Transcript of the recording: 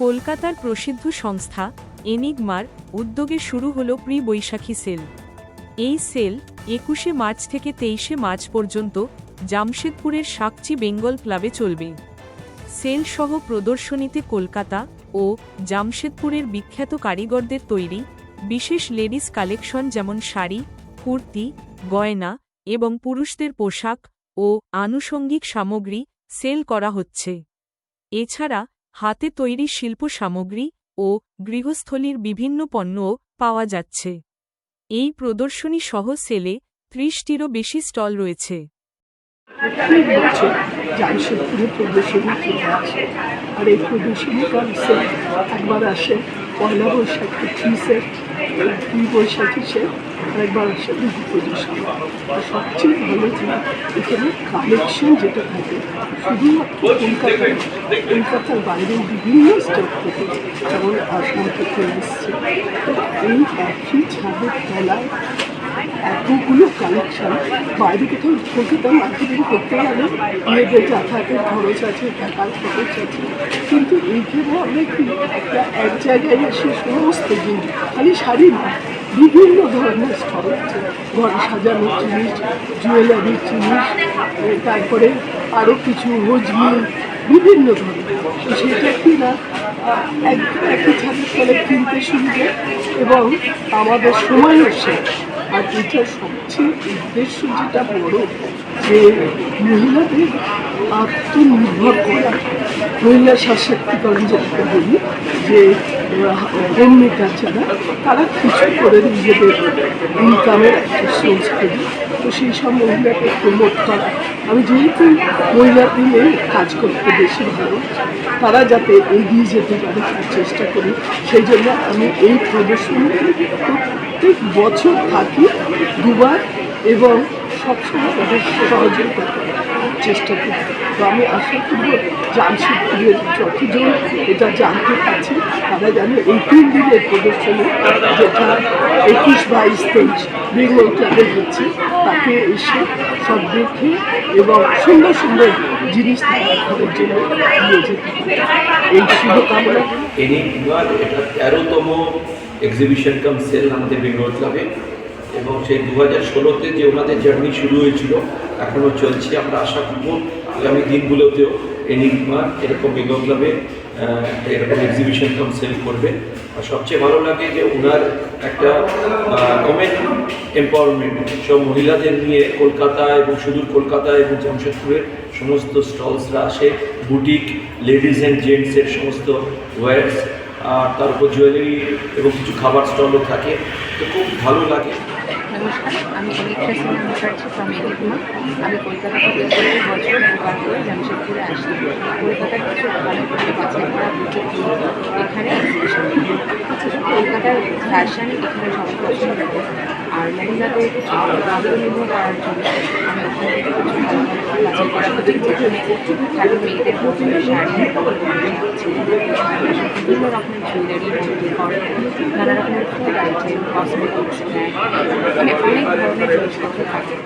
কলকাতার প্রসিদ্ধ সংস্থা এনিগমার উদ্যোগে শুরু হল প্রি বৈশাখী সেল। এই সেল একুশে মার্চ থেকে তেইশে মার্চ পর্যন্ত জামশেদপুরের সাকচি বেঙ্গল ক্লাবে চলবে। সেল সহ প্রদর্শনীতে কলকাতা ও জামশেদপুরের বিখ্যাত কারিগরদের তৈরি বিশেষ লেডিস কালেকশন যেমন শাড়ি, কুর্তি, গয়না এবং পুরুষদের পোশাক ও আনুষঙ্গিক সামগ্রী সেল করা হচ্ছে। এছাড়া হাতে তৈরি শিল্প সামগ্রী ও গৃহস্থলীর বিভিন্ন পণ্যও পাওয়া যাচ্ছে। এই প্রদর্শনী সহ সেলে ত্রিশটিরও বেশি স্টল রয়েছে। একবার আসে পয়লা বৈশাখী থ্রি সেট দুই আর একবার আসে প্রদর্শন সবচেয়ে ভালো যে এখানে কালেকশন যেটা থাকে শুধুমাত্র কলকাতায় নয়, কলকাতার বাইরের বিভিন্ন স্টেট থেকে যেমন আসাম থেকে এসছে এই একই ছাদের তলায় এতগুলো কালেকশন বাইরে কোথাও কলকাতা মার্কেটিং করতে গেলে মেয়েদের যাতায়াতের খরচ আছে টাকার খরচ আছে কিন্তু এইখানে আমরা কি একটা এক জায়গায় এসে সমস্ত জিনিস খালি শাড়ি না বিভিন্ন ধরনের স্টল আছে ঘর সাজানোর জিনিস জুয়েলারির জিনিস তারপরে আরও কিছু হজমি বিভিন্ন ধরনের সেটা কি না, এক একই ছাদের তলে কিনতে সুবিধে এবং আমাদের সময়ও শেষ। আর এটা সবচেয়ে উদ্দেশ্য যেটা বড়, যে মহিলাদের আত্মনির্ভর করা। মহিলা সশক্তিকরণ যেটাকে বলি, যে মেকার যারা তারা কিছু করে নিজেদের ইনকামের একটা সোর্স করি তো সেই সব মহিলাকে প্রমোট করা। আমি যেহেতু মহিলা দিনে কাজ করতে বেশি ভালো তারা যাতে এগিয়ে যেতে পারে তার চেষ্টা করি। সেই জন্য আমি এই প্রদর্শনীতে প্রত্যেক বছর থাকি, দুবার এবং সবসময় সহযোগিতা করার চেষ্টা করি তো আমি আশা করব জামশেদপুরের যতজন এটা জানতে পারছে তারা জানে এই তিন দিনের প্রদর্শনী যেটা একুশ বাইশ তেইশ বেঙ্গল ক্লাবে হচ্ছে তাকে এসে সব দেখে এবং সুন্দর সুন্দর জিনিস তারা ঘরের জন্য নিয়ে যেতে এই শুভকামনা। এনিকমার তেরোতম এক্সিবিশন কাম সেল আমাদের বেঙ্গল ক্লাবে। এবং সেই দু হাজার ষোলোতে যে ওনাদের জার্নি শুরু হয়েছিল এখনও চলছে। আমরা আশা করব আগামী দিনগুলোতেও এনিকমার এরকম বেঙ্গল ক্লাবে একটা এরকম এক্সিবিশন কম সেল করবে। আর সবচেয়ে ভালো লাগে যে ওনার একটা ওমেন এম্পাওয়ারমেন্ট সব মহিলাদের নিয়ে কলকাতা এবং সুদূর কলকাতা এবং জামশেদপুরের সমস্ত স্টলসরা আসে বুটিক লেডিস অ্যান্ড জেন্টসের সমস্ত ওয়ার্স আর তার উপর জুয়েলারি এবং কিছু খাবার স্টলও থাকে। তো খুব ভালো লাগে। নমস্কার আমি অনিক্ষা সিং মুখার্জি ফ্রম এলিগুমা আমি কলকাতা থেকে বছর করে জামশেদপুরে আসি। কলকাতার কিছু দোকানের থেকে বাছাই করা বুটিক কিনে এখানে এক্সিবিশন কলকাতার ফ্যাশন এখানে সব কিছু আর মহিলাদের আত্মনির্ভর করার জন্য আমি ওখান মেয়েদের প্রচুর শাড়ি বিভিন্ন রকমের জুয়েলারি নানা রকমের ফুড আইটেম কসমেটিক্স মানে অনেক ধরনের জিনিসপত্র থাকে।